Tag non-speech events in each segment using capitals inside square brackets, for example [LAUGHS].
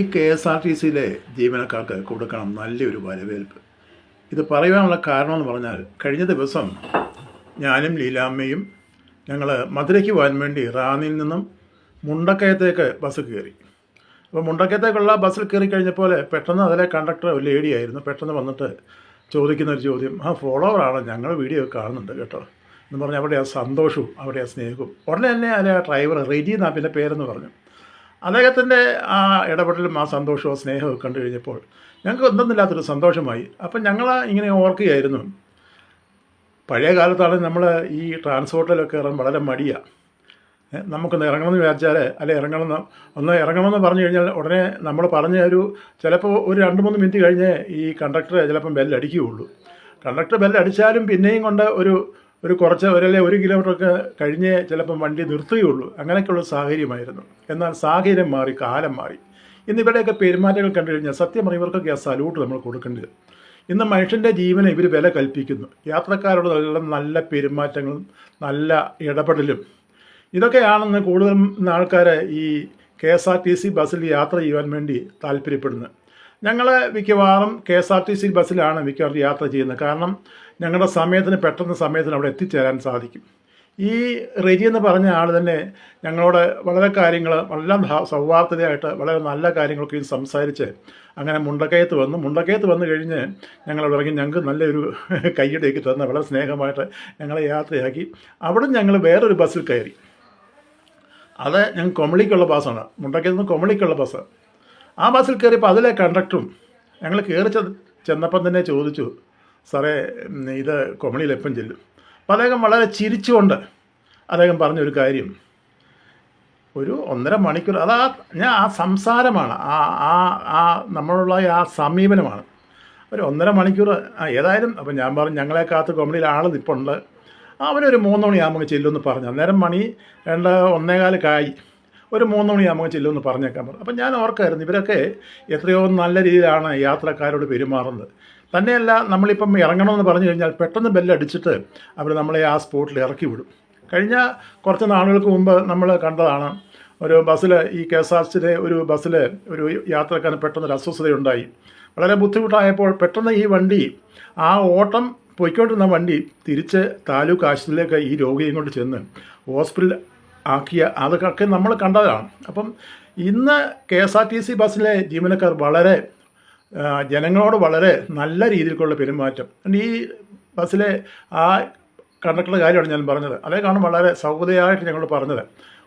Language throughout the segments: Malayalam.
ഈ കെ എസ് ആർ ടി സിയിലെ ജീവനക്കാർക്ക് കൊടുക്കണം നല്ലൊരു വരവേൽപ്പ്. ഇത് പറയുവാനുള്ള കാരണമെന്ന് പറഞ്ഞാൽ കഴിഞ്ഞ ദിവസം ഞാനും ലീലാമ്മയും ഞങ്ങൾ മധുരയ്ക്ക് പോകാൻ വേണ്ടി റാന്നിയിൽ നിന്നും മുണ്ടക്കയത്തേക്ക് ബസ് കയറി. അപ്പോൾ മുണ്ടക്കയത്തേക്കുള്ള ബസ്സിൽ കയറി കഴിഞ്ഞപ്പോൾ പെട്ടെന്ന് അതിലെ കണ്ടക്ടർ ഒരു ലേഡിയായിരുന്നു പെട്ടെന്ന് വന്നിട്ട് ചോദിക്കുന്ന ഒരു ചോദ്യം ആ ഫോളോവറാണ് ഞങ്ങൾ വീഡിയോ കാണുന്നുണ്ട് കേട്ടോ. എന്ന് പറഞ്ഞാൽ അവിടെ ആ സന്തോഷവും അവിടെ ആ സ്നേഹവും. ഉടനെ തന്നെ അതിലെ ആ ഡ്രൈവർ റെജി എന്നാ പേരെന്ന് പറഞ്ഞു. അദ്ദേഹത്തിന്റെ ആ ഇടപെടലും ആ സന്തോഷവും സ്നേഹവും കണ്ടു കഴിഞ്ഞപ്പോൾ ഞങ്ങൾക്ക് എന്തെന്നില്ലാത്തൊരു സന്തോഷമായി. അപ്പം ഞങ്ങൾ ഇങ്ങനെ ഓർക്കുകയായിരുന്നു. പഴയ കാലത്താണ് നമ്മൾ ഈ ട്രാൻസ്പോർട്ടിലൊക്കെ ഇറങ്ങാൻ വളരെ മടിയാണ് നമുക്കൊന്ന് ഇറങ്ങണമെന്ന് വിചാരിച്ചാൽ അല്ലെ ഇറങ്ങണമെന്ന് ഒന്ന് ഇറങ്ങണമെന്ന് പറഞ്ഞു കഴിഞ്ഞാൽ ഉടനെ നമ്മൾ പറഞ്ഞ ഒരു ചിലപ്പോൾ ഒരു രണ്ട് മൂന്ന് മിനിറ്റ് കഴിഞ്ഞ് ഈ കണ്ടക്ടർ ചിലപ്പം ബെല്ലടിക്കുകയുള്ളൂ കണ്ടക്ടർ ബെല്ലടിച്ചാലും പിന്നെയും കൊണ്ട് ഒരു ഒരു കുറച്ച് ഒരല്ലേ ഒരു കിലോമീറ്ററൊക്കെ കഴിഞ്ഞേ ചിലപ്പം വണ്ടി നിർത്തുകയുള്ളൂ. അങ്ങനെയൊക്കെയുള്ള സാഹചര്യമായിരുന്നു. എന്നാൽ സാഹചര്യം മാറി കാലം മാറി. ഇന്ന് ഇവരുടെയൊക്കെ പെരുമാറ്റങ്ങൾ കണ്ടു കഴിഞ്ഞാൽ സത്യം ഇവർക്കൊക്കെ ആ സല്യൂട്ട് നമ്മൾ കൊടുക്കേണ്ടത് ഇന്ന് മനുഷ്യന്റെ ജീവനെ ഇവർ വില കൽപ്പിക്കുന്നു. യാത്രക്കാരോട് നല്ല നല്ല പെരുമാറ്റങ്ങളും നല്ല ഇടപെടലും. ഇതൊക്കെയാണെന്ന് കൂടുതലും ആൾക്കാരെ ഈ K S R T C ബസ്സിൽ യാത്ര ചെയ്യാൻ വേണ്ടി താല്പര്യപ്പെടുന്നത്. ഞങ്ങൾ മിക്കവാറും K S R T C ബസ്സിലാണ് മിക്കവാറും യാത്ര ചെയ്യുന്നത്. കാരണം ഞങ്ങളുടെ സമയത്തിന് പെട്ടെന്ന് സമയത്തിന് അവിടെ എത്തിച്ചേരാൻ സാധിക്കും. ഈ റെജി എന്ന് പറഞ്ഞ ആൾ തന്നെ ഞങ്ങളോട് വളരെ കാര്യങ്ങൾ ഭ- സൗഹാർദ്ദതയായിട്ട് വളരെ നല്ല കാര്യങ്ങളൊക്കെ സംസാരിച്ച് അങ്ങനെ മുണ്ടക്കയത്ത് വന്നു. മുണ്ടക്കയത്ത് വന്നു കഴിഞ്ഞ് ഞങ്ങൾ ഇറങ്ങി ഞങ്ങൾക്ക് നല്ലൊരു [LAUGHS] കൈയ്യടിയൊക്കെ തന്ന വളരെ സ്നേഹമായിട്ട് ഞങ്ങളെ യാത്രയാക്കി. അവിടെ ഞങ്ങൾ വേറൊരു ബസ്സിൽ കയറി. അത് ഞങ്ങൾ കൊമളിക്കുള്ള ബസ്സാണ്. മുണ്ടക്കയത്ത് നിന്ന് കൊമളിക്കുള്ള ബസ് ആ ബസ്സിൽ കയറിയപ്പോൾ അതിലെ കണ്ടക്ടറും ഞങ്ങൾ കയറി ചെന്നപ്പം തന്നെ ചോദിച്ചു സാറേ ഇത് കൊമളിയിൽ എപ്പം ചെല്ലും? അപ്പം അദ്ദേഹം വളരെ ചിരിച്ചുകൊണ്ട് അദ്ദേഹം പറഞ്ഞൊരു കാര്യം. ഒരു ഒന്നര മണിക്കൂർ അതാ ഞാൻ ആ സംസാരമാണ് ആ ആ ആ നമ്മളുള്ള ആ സമീപനമാണ്. ഒരു ഒന്നര മണിക്കൂർ ഏതായാലും അപ്പം ഞാൻ പറഞ്ഞു ഞങ്ങളെ കാത്ത് കോമഡിയിൽ ആൾ നിൽപ്പുണ്ട് അവനൊരു മൂന്ന് മണിയാകുമ്പോൾ ചെല്ലുമെന്ന് പറഞ്ഞു. അന്നേരം മണി രണ്ട് ഒന്നേകാൽ കായി ഒരു മൂന്ന് മണിയാകുമ്പോൾ ചെല്ലുമെന്ന് പറഞ്ഞേക്കാൻ പറഞ്ഞു. അപ്പം ഞാൻ ഓർക്കായിരുന്നു ഇവരൊക്കെ എത്രയോ നല്ല രീതിയിലാണ് യാത്രക്കാരോട് പെരുമാറുന്നത്. തന്നെയല്ല നമ്മളിപ്പം ഇറങ്ങണമെന്ന് പറഞ്ഞു കഴിഞ്ഞാൽ പെട്ടെന്ന് ബെല്ലടിച്ചിട്ട് അവർ നമ്മളെ ആ സ്പോട്ടിൽ ഇറക്കി വിടും. കഴിഞ്ഞ കുറച്ച് നാളുകൾക്ക് മുമ്പ് നമ്മൾ കണ്ടതാണ് ഒരു ബസ്സിൽ ഈ കെ എസ് ആർ സിയിലെ ഒരു ബസ്സിൽ ഒരു യാത്രക്കാരന് പെട്ടെന്നൊരു അസ്വസ്ഥതയുണ്ടായി. വളരെ ബുദ്ധിമുട്ടായപ്പോൾ പെട്ടെന്ന് ഈ വണ്ടി ആ ഓട്ടം പോയിക്കൊണ്ടിരുന്ന വണ്ടി തിരിച്ച് താലൂക്ക് ആശുപത്രിയിലേക്ക് ഈ രോഗിയും കൊണ്ട് ചെന്ന് ഹോസ്പിറ്റലിൽ ആക്കിയ അതൊക്കെ നമ്മൾ കണ്ടതാണ്. അപ്പം ഇന്ന് K S R T C ബസ്സിലെ ജീവനക്കാർ വളരെ ജനങ്ങളോട് വളരെ നല്ല രീതിയിലുള്ള പെരുമാറ്റം. ഈ ബസ്സിലെ ആ കണ്ടക്ടറുടെ കാര്യമാണ് ഞാൻ പറഞ്ഞത്. അതേ കാണും വളരെ സൗകര്യമായിട്ട് ഞങ്ങൾ പറഞ്ഞത്.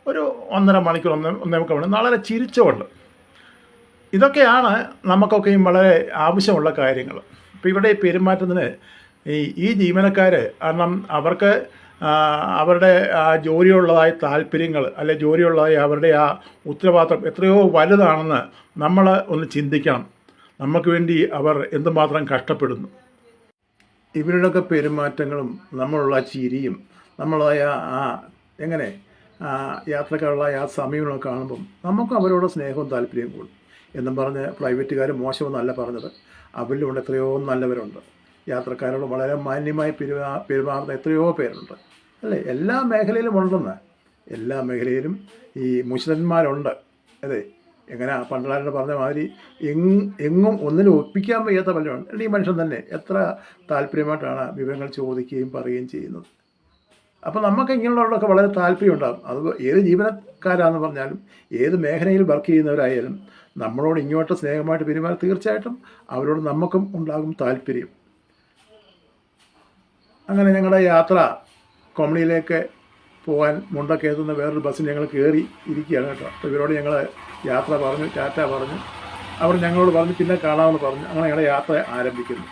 ഒരു ഒന്നര മണിക്കൂർ ഒന്ന് ഒന്നേ മുക്കാൽ മണി വളരെ ചിരിച്ചുകൊണ്ട്. ഇതൊക്കെയാണ് നമുക്കൊക്കെയും വളരെ ആവശ്യമുള്ള കാര്യങ്ങൾ. ഇപ്പോൾ ഇവിടെ ഈ പെരുമാറ്റത്തിന് ഈ ഈ ജീവനക്കാർ കാരണം അവർക്ക് അവരുടെ ആ ജോലിയുള്ളതായ താല്പര്യങ്ങൾ അല്ലെ ജോലിയുള്ളതായ അവരുടെ ആ ഉത്തരവാദിത്വം എത്രയോ വലുതാണെന്ന് നമ്മൾ ഒന്ന് ചിന്തിക്കണം. നമുക്ക് വേണ്ടി അവർ എന്തുമാത്രം കഷ്ടപ്പെടുന്നു. ഇവരുടെയൊക്കെ പെരുമാറ്റങ്ങളും നമ്മളുള്ള ചിരിയും നമ്മളായ ആ എങ്ങനെ യാത്രക്കാരുള്ള ആ സമീപനമൊക്കെ കാണുമ്പം നമുക്ക് അവരോട് സ്നേഹവും താല്പര്യവും കൂടും. എന്നും പറഞ്ഞ് പ്രൈവറ്റുകാർ മോശമെന്നല്ല പറഞ്ഞത്. അവരിലൂടെ എത്രയോ നല്ലവരുണ്ട്. യാത്രക്കാരോട് വളരെ മാന്യമായി പെരുമാ പെരുമാറുന്ന എത്രയോ പേരുണ്ട്. അല്ലേ? എല്ലാ മേഖലയിലും ഉണ്ടെന്ന്. എല്ലാ മേഖലയിലും ഈ മുസ്ലിന്മാരുണ്ട് അതെ എങ്ങനെ പണ്ടാരുടെ പറഞ്ഞ മാതിരി എങ് എങ്ങും ഒന്നിനും ഒപ്പിക്കാൻ വയ്യാത്ത പലരുണ്ട്. അല്ലെങ്കിൽ ഈ മനുഷ്യൻ തന്നെ എത്ര താല്പര്യമായിട്ടാണ് വിവരങ്ങൾ ചോദിക്കുകയും പറയുകയും ചെയ്യുന്നത്. അപ്പോൾ നമുക്ക് ഇങ്ങനെയുള്ളവരൊക്കെ വളരെ താല്പര്യമുണ്ടാകും അത് ഏത് ജീവനക്കാരാന്ന് പറഞ്ഞാലും ഏത് മേഖലയിൽ വർക്ക് ചെയ്യുന്നവരായാലും നമ്മളോട് ഇങ്ങോട്ട് സ്നേഹമായിട്ട് പെരുമാറി തീർച്ചയായിട്ടും അവരോട് നമുക്കും ഉണ്ടാകും താല്പര്യം. അങ്ങനെ ഞങ്ങളുടെ യാത്ര കൊമളിയിലേക്ക് പോകാൻ മുണ്ടക്കയത്തുനിന്ന് വേറൊരു ബസ്സിൽ ഞങ്ങൾ കയറി ഇരിക്കുകയാണ് കേട്ടോ. അപ്പോൾ ഇവരോട് ഞങ്ങൾ യാത്ര പറഞ്ഞു ടാറ്റ പറഞ്ഞു. അവർ ഞങ്ങളോട് പറഞ്ഞു പിന്നെ കാണാമെന്ന് പറഞ്ഞു. അങ്ങനെ ഞങ്ങളുടെ യാത്ര ആരംഭിക്കുന്നു.